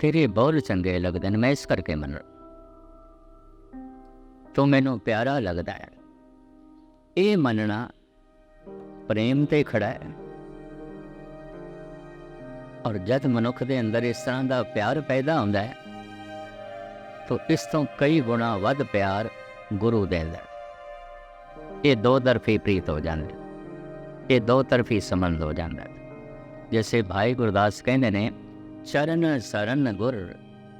ਤੇਰੇ ਬੋਲ ਚੰਗੇ ਲੱਗਦੇ ਨੇ, ਮੈਂ ਇਸ ਕਰਕੇ ਮੰਨ ਤੂੰ ਮੈਨੂੰ ਪਿਆਰਾ ਲੱਗਦਾ ਹੈ। ਇਹ ਮੰਨਣਾ ਪ੍ਰੇਮ ਤੇ ਖੜਾ ਹੈ। ਔਰ ਜਦ ਮਨੁੱਖ ਦੇ ਅੰਦਰ ਇਸ ਤਰ੍ਹਾਂ ਦਾ ਪਿਆਰ ਪੈਦਾ ਹੁੰਦਾ ਹੈ, ਤਾਂ ਇਸ ਤੋਂ ਕਈ ਗੁਣਾ ਵੱਧ ਪਿਆਰ ਗੁਰੂ ਦਿੰਦਾ ਹੈ। ਇਹ ਦੋ ਤਰਫੀ ਪ੍ਰੀਤ ਹੋ ਜਾਂਦੇ ਇਹ ਦੋ ਤਰਫੀ ਸੰਬੰਧ ਹੋ ਜਾਂਦਾ ਹੈ। ਭਾਈ ਗੁਰਦਾਸ ਕਹਿੰਦੇ ਨੇ, ਚਰਨ ਸਰਨ ਗੁਰ,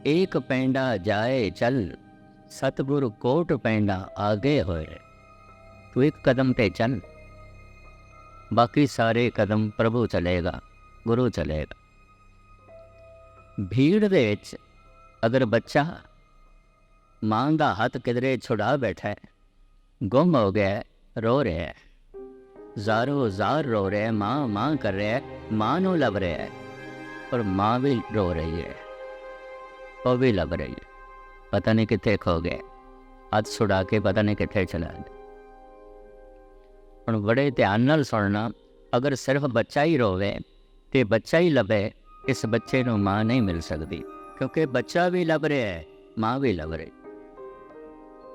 ਏਕ ਪੈਂਡਾ ਜਾਏ ਚੱਲ, ਸਤਿਗੁਰ ਕੋਟ ਪੈਂਡਾ ਆਗੇ ਹੋਏ। ਤੂੰ ਇੱਕ ਕਦਮ ਤੇ ਚੱਲ, ਬਾਕੀ ਸਾਰੇ ਕਦਮ ਪ੍ਰਭੂ ਚਲੇਗਾ, ਗੁਰੂ ਚਲੇਗਾ। ਭੀੜ ਦੇ ਵਿੱਚ ਅਗਰ ਬੱਚਾ ਮਾਂ ਦਾ ਹੱਥ ਕਿਧਰੇ ਛੁਡਾ ਬੈਠਾ ਹੈ ਗੁੰਮ ਹੋ ਗਿਆ ਰੋ ਰਿਹਾ ਹੈ ਜ਼ਾਰੋ ਜ਼ਾਰ ਰੋ ਰਿਹਾ ਹੈ ਮਾਂ ਮਾਂ ਕਰ ਰਿਹਾ ਹੈ ਮਾਂ ਨੂੰ ਲੱਭ ਰਿਹਾ ਹੈ ਪਰ ਮਾਂ ਵੀ ਰੋ ਰਹੀ ਹੈ ਉਹ ਵੀ ਲੱਭ ਰਹੀ ਹੈ ਪਤਾ ਨਹੀਂ ਕਿੱਥੇ ਖੋ ਗਿਆ ਹੱਥ ਛੁਡਾ ਕੇ ਪਤਾ ਨਹੀਂ ਕਿੱਥੇ ਚਲਾ ਗਿਆ ਹੁਣ ਬੜੇ ਧਿਆਨ ਨਾਲ ਸੁਣਨਾ ਅਗਰ ਸਿਰਫ ਬੱਚਾ ਹੀ ਰੋਵੇ ਤੇ ਬੱਚਾ ਹੀ ਲੱਭੇ ਇਸ ਬੱਚੇ ਨੂੰ ਮਾਂ ਨਹੀਂ ਮਿਲ ਸਕਦੀ, ਕਿਉਂਕਿ ਬੱਚਾ ਵੀ ਲੱਭ ਰਿਹਾ ਹੈ, ਮਾਂ ਵੀ ਲੱਭ ਰਹੀ।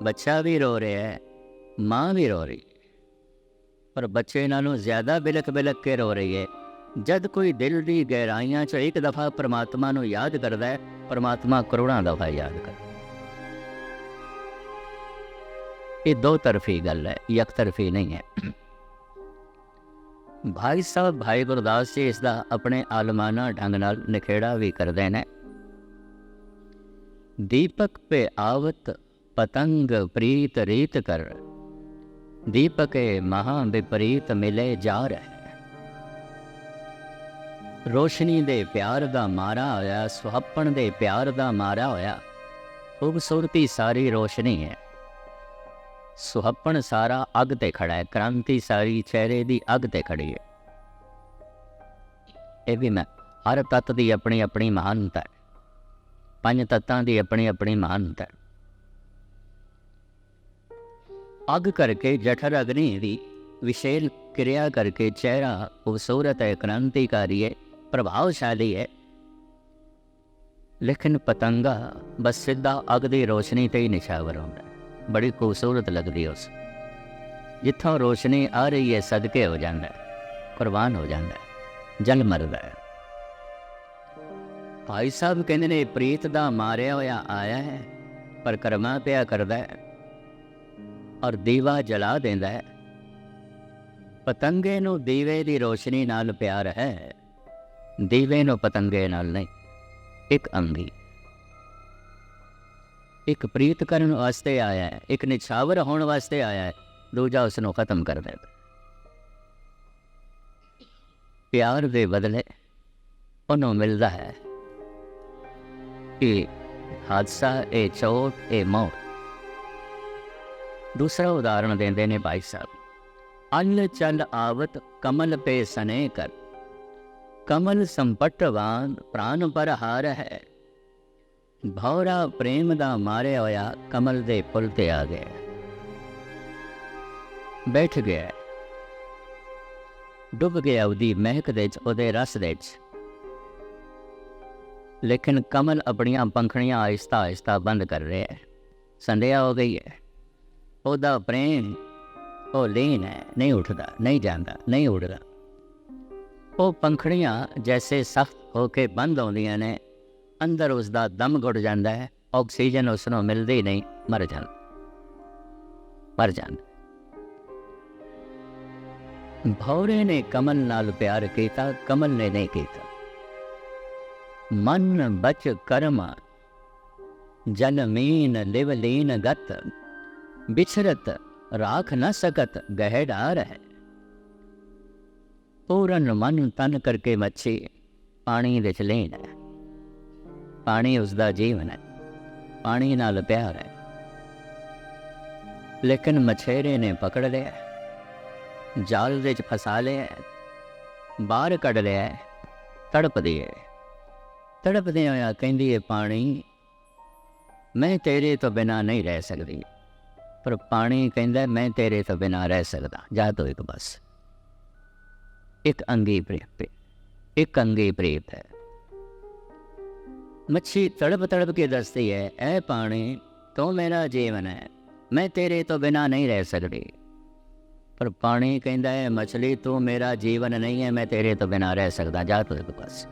ਬੱਚਾ ਵੀ ਰੋ ਰਿਹਾ ਹੈ, ਮਾਂ ਵੀ ਰੋ ਰਹੀ। ਪਰ ਬੱਚੇ ਨਾਲੋਂ ਜ਼ਿਆਦਾ ਬਿਲਕ ਬਿਲਕ ਕੇ ਰੋ ਰਹੀ ਹੈ। ਜਦ ਕੋਈ ਦਿਲ ਦੀ ਗਹਿਰਾਈਆਂ 'ਚ ਇੱਕ ਦਫਾ ਪ੍ਰਮਾਤਮਾ ਨੂੰ ਯਾਦ ਕਰਦਾ ਹੈ, ਪ੍ਰਮਾਤਮਾ ਕਰੋੜਾਂ ਦਫਾ ਯਾਦ ਕਰਦਾ ਇਹ ਦੋ ਤਰਫੀ ਗੱਲ ਹੈ, ਇੱਕ ਤਰਫੀ ਨਹੀਂ ਹੈ। ਭਾਈ ਸਾਹਿਬ, ਭਾਈ ਗੁਰਦਾਸ ਜੀ ਇਸ ਦਾ ਆਪਣੇ ਆਲਮਾਨਾ ਢੰਗ ਨਾਲ ਨਿਖੇੜਾ ਵੀ ਕਰਦੇ ਨੇ। ਦੀਪਕ ਪੇ ਆਵਤ, ਪਤੰਗ ਪ੍ਰੀਤ ਰੀਤ ਕਰ। ਦੀਪਕੇ ਮਹਾ ਵਿਪਰੀਤ ਮਿਲੇ ਜਾ ਰਹੇ। ਰੋਸ਼ਨੀ ਦੇ ਪਿਆਰ ਦਾ ਮਾਰਾ ਹੋਇਆ, ਸੁਹਾਪਣ ਦੇ ਪਿਆਰ ਦਾ ਮਾਰਾ ਹੋਇਆ। ਖੂਬਸੂਰਤੀ ਸਾਰੀ ਰੋਸ਼ਨੀ ਹੈ। ਸੁਹੱਪਣ ਸਾਰਾ ਅੱਗ ਤੇ ਖੜਾ ਹੈ, ਕ੍ਰਾਂਤੀ ਸਾਰੀ ਚਿਹਰੇ ਦੀ ਅੱਗ ਤੇ ਖੜੀ ਹੈ। ਇਹ ਵੀ ਮੈਂ, ਹਰ ਤੱਤ ਦੀ ਆਪਣੀ ਆਪਣੀ ਮਹਾਨਤਾ ਹੈ। ਪੰਜ ਤੱਤਾਂ ਦੀ ਆਪਣੀ ਆਪਣੀ ਮਹਾਨਤਾ ਹੈ। ਅੱਗ ਕਰਕੇ ਜਠਰ ਅਗਨੀ ਦੀ ਵਿਸ਼ੇਲ ਕਿਰਿਆ ਕਰਕੇ ਚਿਹਰਾ ਖੂਬਸੂਰਤ ਹੈ, ਕ੍ਰਾਂਤੀਕਾਰੀ ਹੈ, ਪ੍ਰਭਾਵਸ਼ਾਲੀ ਹੈ। ਲੇਕਿਨ ਪਤੰਗਾ ਬਸ ਸਿੱਧਾ ਅੱਗ ਦੀ ਰੋਸ਼ਨੀ ਤੇ ਹੀ ਨਿਸ਼ਾਵਰ ਹੁੰਦਾ ਬੜੀ ਖੂਬਸੂਰਤ ਲੱਗਦੀ ਹੈ ਉਸ। ਜਿੱਥੋਂ ਰੋਸ਼ਨੀ ਆ ਰਹੀ ਹੈ, ਸਦਕੇ ਹੋ ਜਾਂਦਾ ਕੁਰਬਾਨ ਹੋ ਜਾਂਦਾ ਜਲ ਮਰਦਾ ਹੈ। ਭਾਈ ਸਾਹਿਬ ਕਹਿੰਦੇ ਨੇ, ਪ੍ਰੀਤ ਦਾ ਮਾਰਿਆ ਹੋਇਆ ਆਇਆ ਹੈ, ਪਰ ਕਰਮਾ ਪਿਆ ਕਰਦਾ ਹੈ ਔਰ ਦੀਵਾ ਜਲਾ ਦਿੰਦਾ ਹੈ। ਪਤੰਗੇ ਨੂੰ ਦੀਵੇ ਦੀ ਰੋਸ਼ਨੀ ਨਾਲ ਪਿਆਰ ਹੈ, ਦੀਵੇ ਨੂੰ ਪਤੰਗੇ ਨਾਲ ਨਹੀਂ, ਇੱਕ ਅੰਗੀ। ਇੱਕ ਪ੍ਰੀਤ ਕਰਨ ਵਾਸਤੇ ਆਇਆ ਹੈ, ਇੱਕ ਨਿਛਾਵਰ ਹੋਣ ਵਾਸਤੇ ਆਇਆ ਹੈ। ਦੂਜਾ ਉਸ ਨੂੰ ਖਤਮ ਕਰ ਦਿੰਦਾ ਪਿਆਰ ਦੇ ਬਦਲੇ ਉਹਨੂੰ ਮਿਲਦਾ ਹੈ ਕਿ ਹਾਦਸਾ, ਇਹ ਚੋਟ, ਇਹ ਮੌਤ। ਦੂਸਰਾ ਉਦਾਹਰਣ ਦਿੰਦੇ ਨੇ ਭਾਈ ਸਾਹਿਬ। ਅਲ ਚਲ ਆਵਤ ਕਮਲ ਪੇ ਸਨੇ ਕਰ ਕਮਲ ਸੰਪਟਵਾਨ ਪ੍ਰਾਨ ਪਰ ਹਾਰ ਹੈ। ਭੌਰਾ ਪ੍ਰੇਮ ਦਾ ਮਾਰਿਆ ਹੋਇਆ ਕਮਲ ਦੇ ਪੁਲ ਤੇ ਆ ਗਿਆ। ਬੈਠ ਗਿਆ। ਡੁੱਬ ਗਿਆ ਉਹਦੀ ਮਹਿਕ ਦੇ ਚ ਉਹਦੇ ਰਸ ਦੇ ਚ ਲੇਕਿਨ ਕਮਲ ਆਪਣੀਆਂ ਪੰਖੜੀਆਂ ਆਇਸਤਾ ਆਹਿਸਤਾ ਬੰਦ ਕਰ ਰਿਹਾ ਹੈ। ਸੰਧਿਆ ਹੋ ਗਈ ਹੈ। ਉਹਦਾ ਪ੍ਰੇਮ, ਉਹ ਲੀਨ ਹੈ, ਨਹੀਂ ਉੱਠਦਾ, ਨਹੀਂ ਜਾਂਦਾ, ਨਹੀਂ ਉੱਡਦਾ। ਉਹ ਪੰਖੜੀਆਂ ਜੈਸੇ ਸਖਤ ਹੋ ਕੇ ਬੰਦ ਆਉਂਦੀਆਂ ਨੇ ਅੰਦਰ ਉਸ ਦਾ ਦਮ ਘੁੱਟ ਜਾਂਦਾ ਹੈ ਆਕਸੀਜਨ ਉਸ ਨੂੰ ਮਿਲਦੀ ਨਹੀਂ ਮਰ ਜਾਂਦਾ ਮਰ ਜਾਂਦਾ ਭੌਰੇ ਨੇ ਕਮਲ ਨਾਲ ਪਿਆਰ ਕੀਤਾ ਕਮਲ ਨੇ ਨਹੀਂ ਕੀਤਾ ਮਨ ਬਚ ਕਰਮ ਜਨ ਮੀਨ ਲਿਵ ਲੀਨ ਗਤ ਬਿਛਰਤ ਰਾਖ ਨ ਸਕਤ ਗਹਿੜਾ ਰਹਿ ਪੂਰਨ ਮਨ ਤਨ ਕਰਕੇ ਮੱਛੀ ਪਾਣੀ ਵਿੱਚ ਲੀਨ ਹੈ ਪਾਣੀ ਉਸ ਦਾ ਜੀਵਨ ਹੈ। ਪਾਣੀ ਨਾਲ ਪਿਆਰ ਹੈ। ਲੇਕਿਨ ਮਛੇਰੇ ਨੇ ਪਕੜ ਲਿਆ ਜਾਲ ਵਿੱਚ ਫਸਾ ਲਿਆ ਬਾਹਰ ਕੱਢ ਲਿਆ ਤੜਪਦੀ ਹੈ। ਤੜਪਦੇ ਹੋਇਆ ਕਹਿੰਦੀ ਹੈ, ਪਾਣੀ, ਮੈਂ ਤੇਰੇ ਤੋਂ ਬਿਨਾ ਨਹੀਂ ਰਹਿ ਸਕਦੀ। ਪਰ ਪਾਣੀ ਕਹਿੰਦਾ, ਮੈਂ ਤੇਰੇ ਤੋਂ ਬਿਨਾ ਰਹਿ ਸਕਦਾ। ਜਾ ਤੋ ਇੱਕ ਬਸ। ਇੱਕ ਅੰਗੀ ਪ੍ਰੇਮ ਇੱਕ ਅੰਗੀ ਪ੍ਰੇਮ ਹੈ। ਮੱਛੀ ਤੜਪ ਤੜਪ ਕੇ ਦੱਸਦੀ ਹੈ, ਐ ਪਾਣੀ, ਤੂੰ ਮੇਰਾ ਜੀਵਨ ਹੈ, ਮੈਂ ਤੇਰੇ ਤੋਂ ਬਿਨਾ ਨਹੀਂ ਰਹਿ ਸਕਦੀ। ਪਰ ਪਾਣੀ ਕਹਿੰਦਾ ਹੈ, ਮਛਲੀ, ਤੂੰ ਮੇਰਾ ਜੀਵਨ ਨਹੀਂ ਹੈ, ਮੈਂ ਤੇਰੇ ਤੋਂ ਬਿਨਾ ਰਹਿ ਸਕਦਾ, ਜਾ ਤੂੰ ਇੱਕ ਬਸ